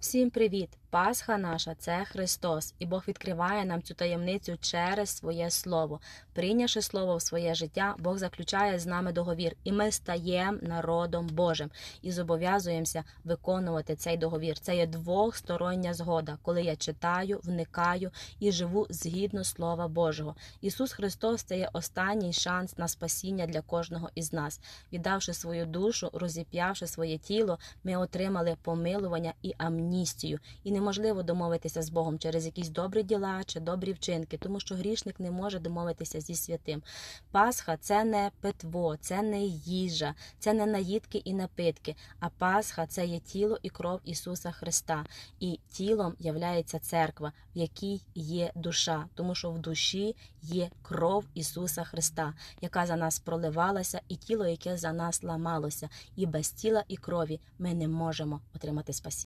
Всім привіт! Пасха наша це Христос, і Бог відкриває нам цю таємницю через своє слово. Прийнявши слово в своє життя, Бог заключає з нами договір, і ми стаємо народом Божим і зобов'язуємося виконувати цей договір. Це є двохстороння згода, коли я читаю, вникаю і живу згідно Слова Божого. Ісус Христос це є останній шанс на спасіння для кожного із нас. Віддавши свою душу, розіп'явши своє тіло, ми отримали помилування і амністію. І неможливо домовитися з Богом через якісь добрі діла чи добрі вчинки, тому що грішник не може домовитися зі святим. Пасха це не питво, це не їжа, це не наїдки і напитки. А Пасха це є тіло і кров Ісуса Христа. І тілом являється церква, в якій є душа, тому що в душі є кров Ісуса Христа, яка за нас проливалася, і тіло, яке за нас ламалося. І без тіла і крові ми не можемо отримати спасіння.